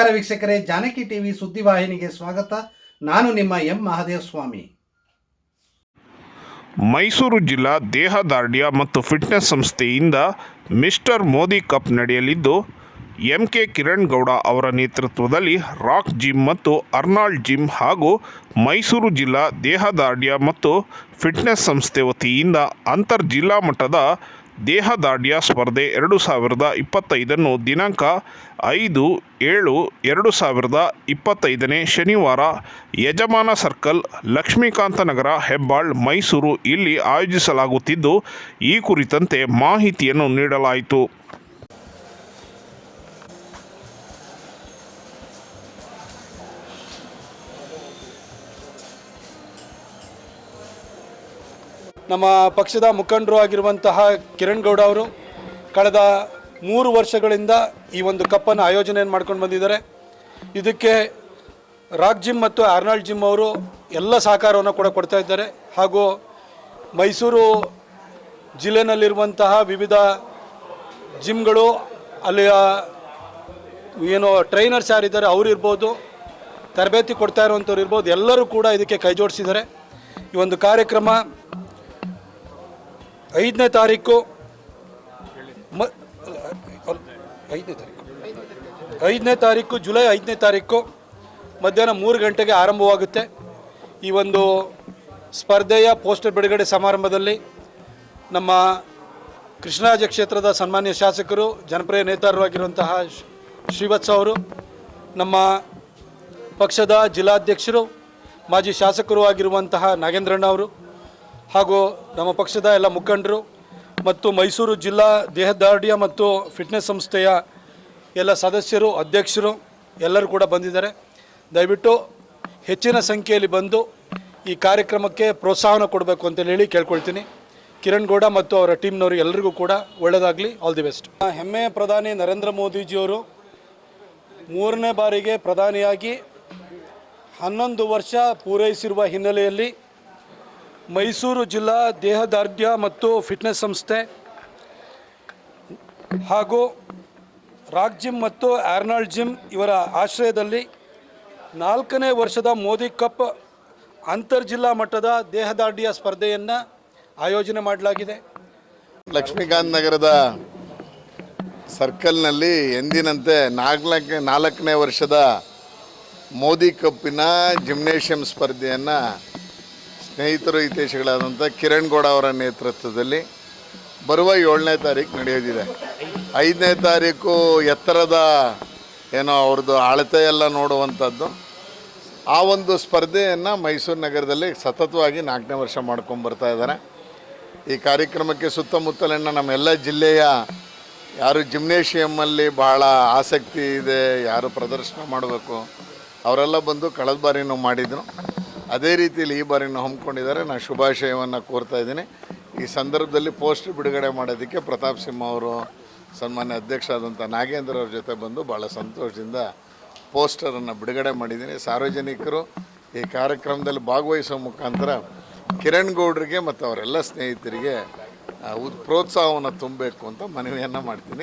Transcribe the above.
ನಮಸ್ಕಾರ ವೀಕ್ಷಕರೇ, ಜಾನಕಿ ಟಿವಿ ಸುದ್ದಿವಾಹಿನಿಗೆ ಸ್ವಾಗತ. ನಾನು ನಿಮ್ಮ ಎಂ ಮಹಾದೇವ ಸ್ವಾಮಿ ಮೈಸೂರು ಜಿಲ್ಲಾ ದೇಹದಾರ್ಢ್ಯ ಮತ್ತು ಫಿಟ್ನೆಸ್ ಸಂಸ್ಥೆಯಿಂದ ಮಿಸ್ಟರ್ ಮೋದಿ ಕಪ್ ನಡೆಯಲಿದ್ದು ಎಂ ಕೆ ಕಿರಣ್ ಗೌಡ ಅವರ ನೇತೃತ್ವದಲ್ಲಿ ರಾಕ್ ಜಿಮ್ ಮತ್ತು ಅರ್ನಾಲ್ಡ್ ಜಿಮ್ ಹಾಗೂ ಮೈಸೂರು ಜಿಲ್ಲಾ ದೇಹದಾರ್ಢ್ಯ ಮತ್ತು ಫಿಟ್ನೆಸ್ ಸಂಸ್ಥೆ ವತಿಯಿಂದ ಅಂತರ್ ಜಿಲ್ಲಾ ಮಟ್ಟದ ದೇಹದಾರ್ಢ್ಯ ಸ್ಪರ್ಧೆ ಎರಡು ಸಾವಿರದ ಇಪ್ಪತ್ತೈದನ್ನು ದಿನಾಂಕ ಐದು ಏಳು ಎರಡು ಸಾವಿರದ ಇಪ್ಪತ್ತೈದನೇ ಶನಿವಾರ ಯಜಮಾನ ಸರ್ಕಲ್ ಲಕ್ಷ್ಮೀಕಾಂತ ನಗರ ಹೆಬ್ಬಾಳ್ ಮೈಸೂರು ಇಲ್ಲಿ ಆಯೋಜಿಸಲಾಗುತ್ತಿದ್ದು, ಈ ಕುರಿತಂತೆ ಮಾಹಿತಿಯನ್ನು ನೀಡಲಾಯಿತು. ನಮ್ಮ ಪಕ್ಷದ ಮುಖಂಡರು ಆಗಿರುವಂತಹ ಕಿರಣ್ ಗೌಡ ಅವರು ಕಳೆದ ಮೂರು ವರ್ಷಗಳಿಂದ ಈ ಒಂದು ಕಪ್ಪನ್ನು ಆಯೋಜನೆಯನ್ನು ಮಾಡ್ಕೊಂಡು ಬಂದಿದ್ದಾರೆ. ಇದಕ್ಕೆ ರಾಕ್ ಜಿಮ್ ಮತ್ತು ಆರ್ನಾಲ್ಡ್ ಜಿಮ್ ಅವರು ಎಲ್ಲ ಸಹಕಾರವನ್ನು ಕೂಡ ಕೊಡ್ತಾ ಇದ್ದಾರೆ. ಹಾಗೂ ಮೈಸೂರು ಜಿಲ್ಲೆನಲ್ಲಿರುವಂತಹ ವಿವಿಧ ಜಿಮ್ಗಳು, ಅಲ್ಲಿಯ ಏನು ಟ್ರೈನರ್ಸ್ ಯಾರಿದ್ದಾರೆ ಅವರು ಇರ್ಬೋದು, ತರಬೇತಿ ಕೊಡ್ತಾ ಇರುವಂಥವ್ರು ಇರ್ಬೋದು, ಎಲ್ಲರೂ ಕೂಡ ಇದಕ್ಕೆ ಕೈ ಜೋಡಿಸಿದ್ದಾರೆ ಈ ಒಂದು ಕಾರ್ಯಕ್ರಮ ಐದನೇ ತಾರೀಕು ಮ ಐದನೇ ತಾರೀಕು. ಐದನೇ ತಾರೀಕು, ಜುಲೈ ಐದನೇ ತಾರೀಕು ಮಧ್ಯಾಹ್ನ ಮೂರು ಗಂಟೆಗೆ ಆರಂಭವಾಗುತ್ತೆ. ಈ ಒಂದು ಸ್ಪರ್ಧೆಯ ಪೋಸ್ಟರ್ ಬಿಡುಗಡೆ ಸಮಾರಂಭದಲ್ಲಿ ನಮ್ಮ ಕೃಷ್ಣರಾಜ ಕ್ಷೇತ್ರದ ಸನ್ಮಾನ್ಯ ಶಾಸಕರು, ಜನಪ್ರಿಯ ನೇತಾರರಾಗಿರುವಂತಹ ಆಗಿರುವಂತಹ ಶ್ರೀವತ್ಸ ಅವರು, ನಮ್ಮ ಪಕ್ಷದ ಜಿಲ್ಲಾಧ್ಯಕ್ಷರು, ಮಾಜಿ ಶಾಸಕರು ಆಗಿರುವಂತಹ ನಾಗೇಂದ್ರಣ್ಣ ಅವರು ಹಾಗೂ ನಮ್ಮ ಪಕ್ಷದ ಎಲ್ಲ ಮುಖಂಡರು ಮತ್ತು ಮೈಸೂರು ಜಿಲ್ಲಾ ದೇಹದಾರ್ಢ್ಯ ಮತ್ತು ಫಿಟ್ನೆಸ್ ಸಂಸ್ಥೆಯ ಎಲ್ಲ ಸದಸ್ಯರು, ಅಧ್ಯಕ್ಷರು ಎಲ್ಲರೂ ಕೂಡ ಬಂದಿದ್ದಾರೆ. ದಯವಿಟ್ಟು ಹೆಚ್ಚಿನ ಸಂಖ್ಯೆಯಲ್ಲಿ ಬಂದು ಈ ಕಾರ್ಯಕ್ರಮಕ್ಕೆ ಪ್ರೋತ್ಸಾಹನ ಕೊಡಬೇಕು ಅಂತೇಳಿ ಹೇಳಿ ಕೇಳ್ಕೊಳ್ತೀನಿ. ಕಿರಣ್ ಗೌಡ ಮತ್ತು ಅವರ ಟೀಮ್ನವರು ಎಲ್ಲರಿಗೂ ಕೂಡ ಒಳ್ಳೆಯದಾಗಲಿ ಆಲ್ ದಿ ಬೆಸ್ಟ್ ಹೆಮ್ಮೆಯ ಪ್ರಧಾನಿ ನರೇಂದ್ರ ಮೋದಿಜಿಯವರು ಮೂರನೇ ಬಾರಿಗೆ ಪ್ರಧಾನಿಯಾಗಿ ಹನ್ನೊಂದು ವರ್ಷ ಪೂರೈಸಿರುವ ಹಿನ್ನೆಲೆಯಲ್ಲಿ ಮೈಸೂರು ಜಿಲ್ಲಾ ದೇಹದಾರ್ಢ್ಯ ಮತ್ತು ಫಿಟ್ನೆಸ್ ಸಂಸ್ಥೆ ಹಾಗೂ ರಾಕ್ ಜಿಮ್ ಮತ್ತು ಆರ್ನಾಲ್ಡ್ ಜಿಮ್ ಇವರ ಆಶ್ರಯದಲ್ಲಿ ನಾಲ್ಕನೇ ವರ್ಷದ ಮೋದಿ ಕಪ್ ಅಂತರ್ಜಿಲ್ಲಾ ಮಟ್ಟದ ದೇಹದಾರ್ಢ್ಯ ಸ್ಪರ್ಧೆಯನ್ನು ಆಯೋಜನೆ ಮಾಡಲಾಗಿದೆ. ಲಕ್ಷ್ಮೀಕಾಂತ್ ನಗರದ ಸರ್ಕಲ್ನಲ್ಲಿ ಎಂದಿನಂತೆ ನಾಲ್ಕನೇ ನಾಲ್ಕನೇ ವರ್ಷದ ಮೋದಿ ಕಪ್ಪಿನ ಜಿಮ್ನೇಷಿಯಂ ಸ್ಪರ್ಧೆಯನ್ನು ಸ್ನೇಹಿತರು, ಹಿತೈಷಿಗಳಾದಂಥ ಕಿರಣ್ ಗೌಡ ಅವರ ನೇತೃತ್ವದಲ್ಲಿ ಬರುವ ಏಳನೇ ತಾರೀಕು ನಡೆಯೋದಿದೆ. ಐದನೇ ತಾರೀಕು ಎತ್ತರದ ಏನೋ ಅವ್ರದ್ದು ಅಳತೆ ಎಲ್ಲ ನೋಡುವಂಥದ್ದು. ಆ ಒಂದು ಸ್ಪರ್ಧೆಯನ್ನು ಮೈಸೂರು ನಗರದಲ್ಲಿ ಸತತವಾಗಿ ನಾಲ್ಕನೇ ವರ್ಷ ಮಾಡ್ಕೊಂಡು ಬರ್ತಾ ಇದ್ದಾರೆ. ಈ ಕಾರ್ಯಕ್ರಮಕ್ಕೆ ಸುತ್ತಮುತ್ತಲಿನ ನಮ್ಮೆಲ್ಲ ಜಿಲ್ಲೆಯ ಯಾರು ಜಿಮ್ನೇಷಿಯಮ್ಮಲ್ಲಿ ಬಹಳ ಆಸಕ್ತಿ ಇದೆ, ಯಾರು ಪ್ರದರ್ಶನ ಮಾಡಬೇಕು, ಅವರೆಲ್ಲ ಬಂದು ಕಳೆದ ಬಾರಿನೂ ಮಾಡಿದರು. ಅದೇ ರೀತಿಯಲ್ಲಿ ಈ ಬಾರಿ ಹಮ್ಮಿಕೊಂಡಿದ್ದಾರೆ. ನಾನು ಶುಭಾಶಯವನ್ನು ಕೋರ್ತಾ ಇದ್ದೀನಿ. ಈ ಸಂದರ್ಭದಲ್ಲಿ ಪೋಸ್ಟ್ ಬಿಡುಗಡೆ ಮಾಡೋದಕ್ಕೆ ಪ್ರತಾಪ್ ಸಿಂಹ ಅವರು ಸನ್ಮಾನ್ಯ ಅಧ್ಯಕ್ಷ ಆದಂಥ ನಾಗೇಂದ್ರ ಅವ್ರ ಜೊತೆ ಬಂದು ಭಾಳ ಸಂತೋಷದಿಂದ ಪೋಸ್ಟರನ್ನು ಬಿಡುಗಡೆ ಮಾಡಿದ್ದೀನಿ. ಸಾರ್ವಜನಿಕರು ಈ ಕಾರ್ಯಕ್ರಮದಲ್ಲಿ ಭಾಗವಹಿಸುವ ಮುಖಾಂತರ ಕಿರಣ್ ಗೌಡ್ರಿಗೆ ಮತ್ತು ಅವರೆಲ್ಲ ಸ್ನೇಹಿತರಿಗೆ ಪ್ರೋತ್ಸಾಹವನ್ನು ತುಂಬಬೇಕು ಅಂತ ಮನವಿಯನ್ನು ಮಾಡ್ತೀನಿ.